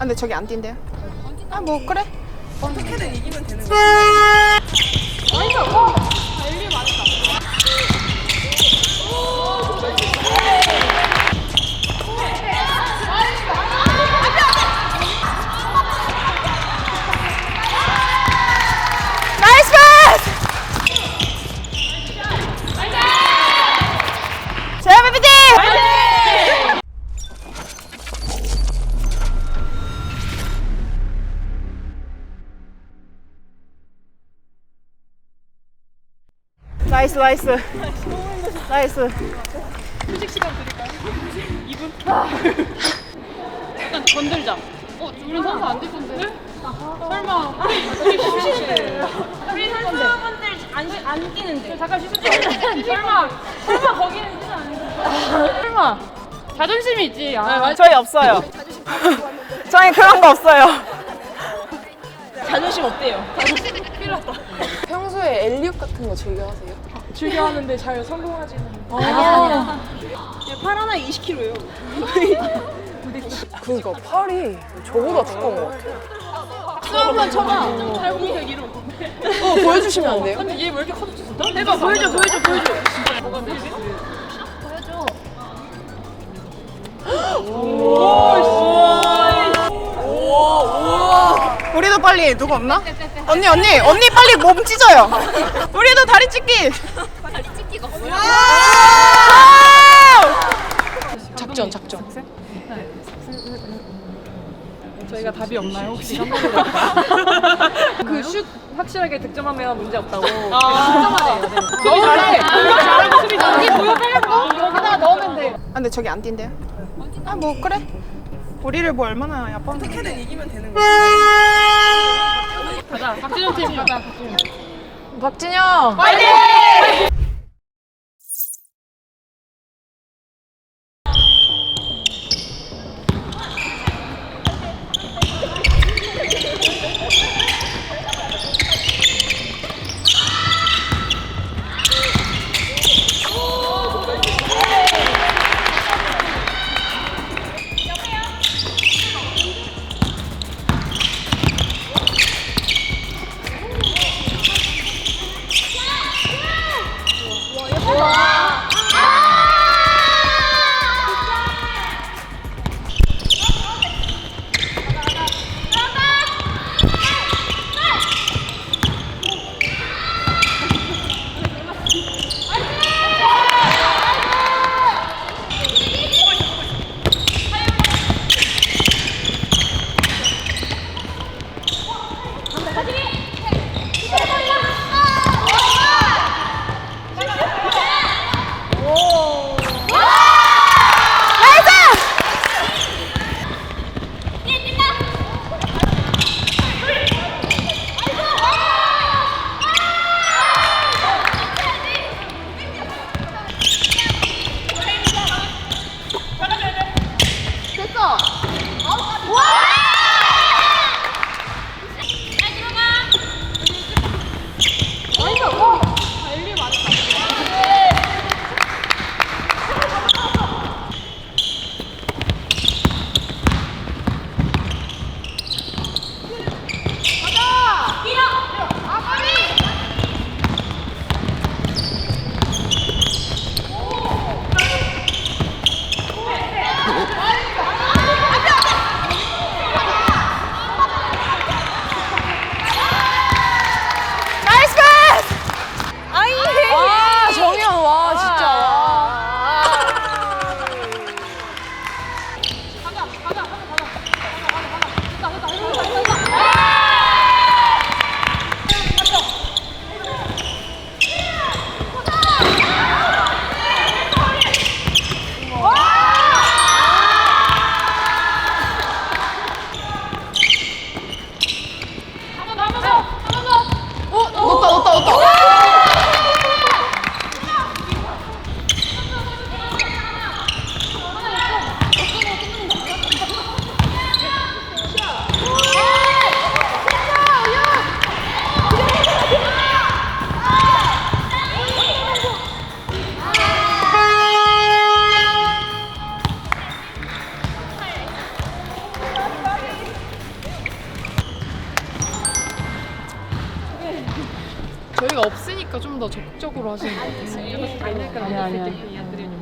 근데 저기 안 뛴대요. 아 뭐 그래. 어떻게든 이기면 되는 거야. 나이스 나이스 나이스 휴식 시간 드릴까요? 2분? 일단 건들자. 어, 우리 선수 안 되던데? 설마 우리 휴식이에요. 우리 선수분들 안, 쉬- 안 뛰는데. 잠깐 때 설마 설마 거기는 뛰는 아니고 설마 자존심이 있지. 아, 저희 없어요 저희 그런 거 없어요 자존심 없대요. 평소에 엘리웁 같은 거 즐겨 하세요? 즐겨 하는데 잘 성공하지는. 아니야. 팔 하나 20kg예요. 그러니까 팔이 저보다 두꺼운 것 같아. 한번 쳐봐. 잘 보이세요 이름. 어, 보여주시면 안 돼요? 근데 얘 왜 이렇게 커졌어? 해봐 보여줘 보여줘 보여줘. 뭐가 되지? 우리도 빨리 누구 없나? 언니 언니 언니 빨리 몸 찢어요 우리도 다리 찢기 다리 찢기가 작전, 작전. 저희가 답이 없나요 혹시? 그 슛 확실하게 득점하면 문제 없다고. 득점하래요. 수비 잘해. 공격 잘하고 수비 잘해. 여기 보여 빨리 여기다 넣으면 돼. 아, 근데 저기 안 뛴대요 아 뭐 그래 우리를 뭐 얼마나 야빠 어떻게든 이기면 되는 거야. 가자. 박진영 팀 가자. 박진영! 저희가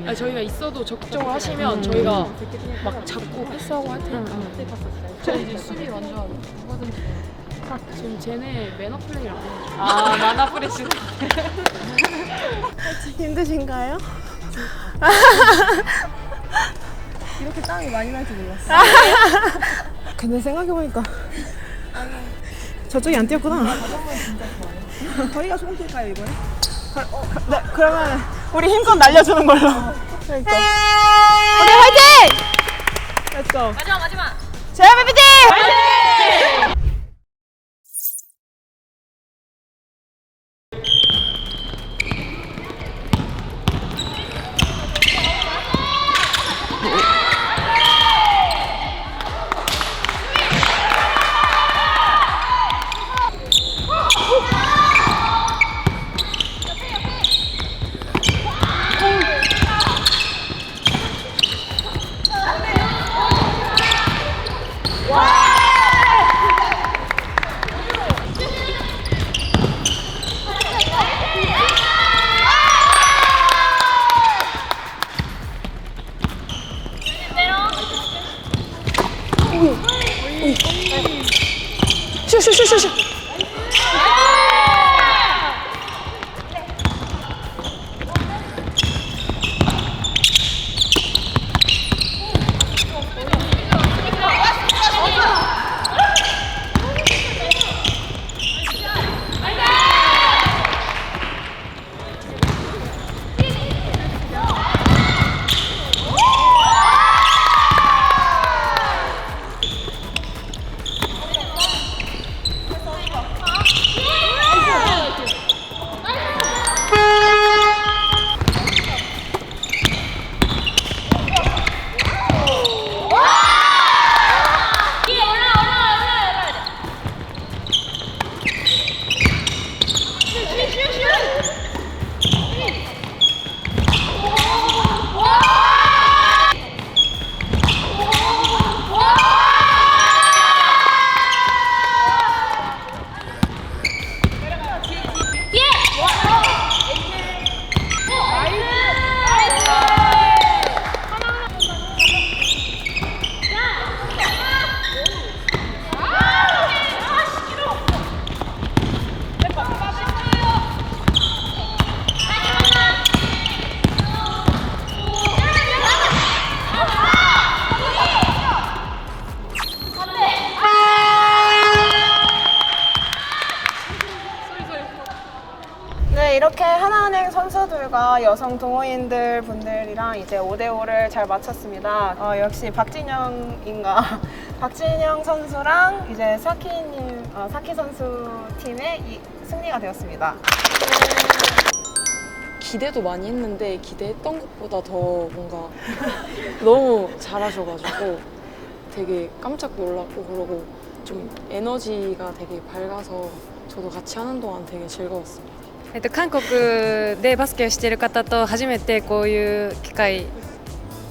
아니. 저희가 있어도 적극적으로 하시면 저희가 막 잡고 패스하고 할 테니까. 저희 이제 수비 완전 하거든요. 지금 쟤네 매너 플레이를 안. 아 만화 뿌리시네. 힘드신가요? 이렇게 땀이 많이 날 줄 몰랐어. 근데 생각해보니까 저쪽이 안 뛰었구나. 저희가 소금 킬까요 이번에? 네, 그러면 우리 힘껏 날려주는 걸로. 그러니까. 우리 화이팅! 됐어. 마지막 마지막. 제야 베비팀! 화이팅! 여성 동호인들 분들이랑 이제 5대5를 잘 마쳤습니다. 어, 역시 박진영인가? 박진영 선수랑 이제 사키님, 어, 사키 선수 팀의 이 승리가 되었습니다. 기대도 많이 했는데 기대했던 것보다 더 뭔가 너무 잘하셔가지고 되게 깜짝 놀랐고 그러고 좀 에너지가 되게 밝아서 저도 같이 하는 동안 되게 즐거웠습니다. えっと、韓国でバスケをしている方と初めてこういう機会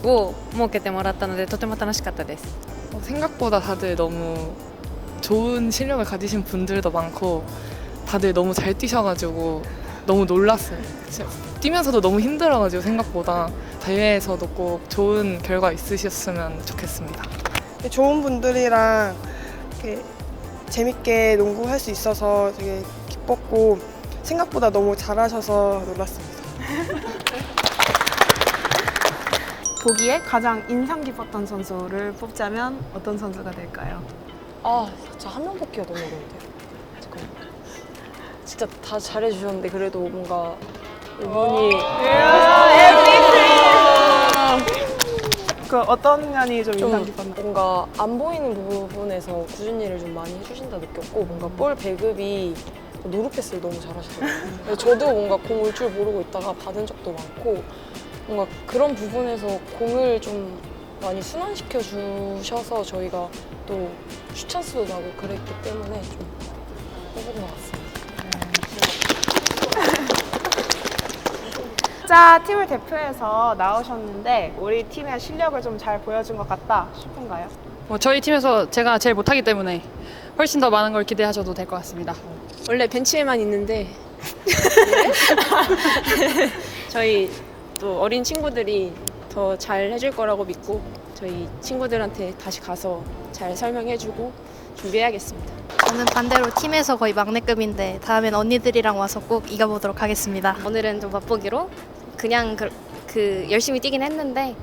を設けてもらったのでとても楽しかったです。 어, 생각보다 다들 너무 좋은 실력을 가지신 분들도 많고 다들 너무 잘 뛰셔가지고 너무 놀랐어요. 진짜 뛰면서도 너무 힘들어가지고 생각보다 대회에서도 꼭 좋은 결과 있으셨으면 좋겠습니다. 좋은 분들이랑 이렇게 재밌게 농구할 수 있어서 되게 기뻤고 생각보다 너무 잘하셔서 놀랐습니다. 보기에 가장 인상 깊었던 선수를 뽑자면 어떤 선수가 될까요? 아, 저 한 명 뽑기가 너무 어려운데요. 잠깐만. 진짜 다 잘해주셨는데 그래도 뭔가 이분이 그 어떤 면이 좀 인상 좀 깊었나요? 뭔가 안 보이는 부분에서 꾸준히 일을 좀 많이 해주신다 느꼈고 뭔가 볼 배급이 노루 패스를 너무 잘하시더라고요. 저도 뭔가 공 올 줄 모르고 있다가 받은 적도 많고 뭔가 그런 부분에서 공을 좀 많이 순환시켜 주셔서 저희가 또 슈찬스도 나고 그랬기 때문에 좀 뽑은 것 같습니다. 자, 팀을 대표해서 나오셨는데 우리 팀의 실력을 좀 잘 보여준 것 같다 싶은가요? 뭐 저희 팀에서 제가 제일 못하기 때문에 훨씬 더 많은 걸 기대하셔도 될 것 같습니다. 원래 벤치에만 있는데 저희 또 어린 친구들이 더 잘 해줄 거라고 믿고 저희 친구들한테 다시 가서 잘 설명해주고 준비해야겠습니다. 저는 반대로 팀에서 거의 막내급인데 다음엔 언니들이랑 와서 꼭 이겨보도록 하겠습니다. 오늘은 좀 맛보기로 그냥 그, 그 열심히 뛰긴 했는데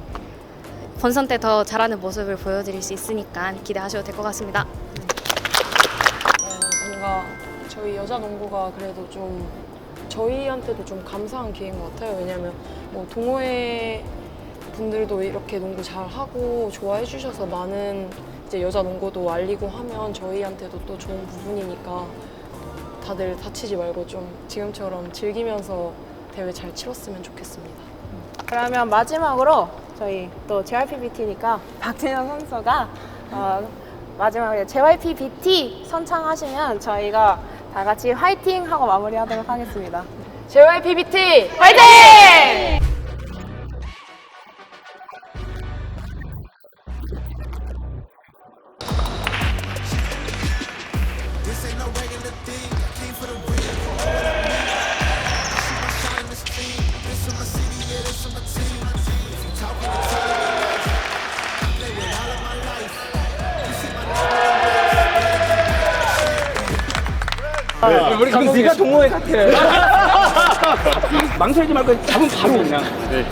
본선 때 더 잘하는 모습을 보여드릴 수 있으니까 기대하셔도 될 것 같습니다. 저희 여자 농구가 그래도 좀 저희한테도 좀 감사한 기회인 것 같아요. 왜냐면 뭐 동호회 분들도 이렇게 농구 잘 하고 좋아해 주셔서 많은 이제 여자 농구도 알리고 하면 저희한테도 또 좋은 부분이니까 다들 다치지 말고 좀 지금처럼 즐기면서 대회 잘 치렀으면 좋겠습니다. 그러면 마지막으로 저희 또 JYPBT니까 박진영 선수가 어, 마지막에 JYPBT 선창하시면 저희가 다 같이 화이팅 하고 마무리하도록 하겠습니다. JYPBT 화이팅! 우리 그럼 네가 동호회 같아. 망설이지 말고 잡으면 바로 그냥. 네.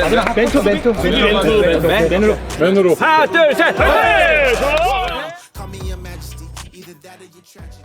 마지막 멘토 멘토. 멘토 멘토. 멘토 멘토로. 하나 둘 셋. 화이팅! Call me your majesty, either that or your tragedy.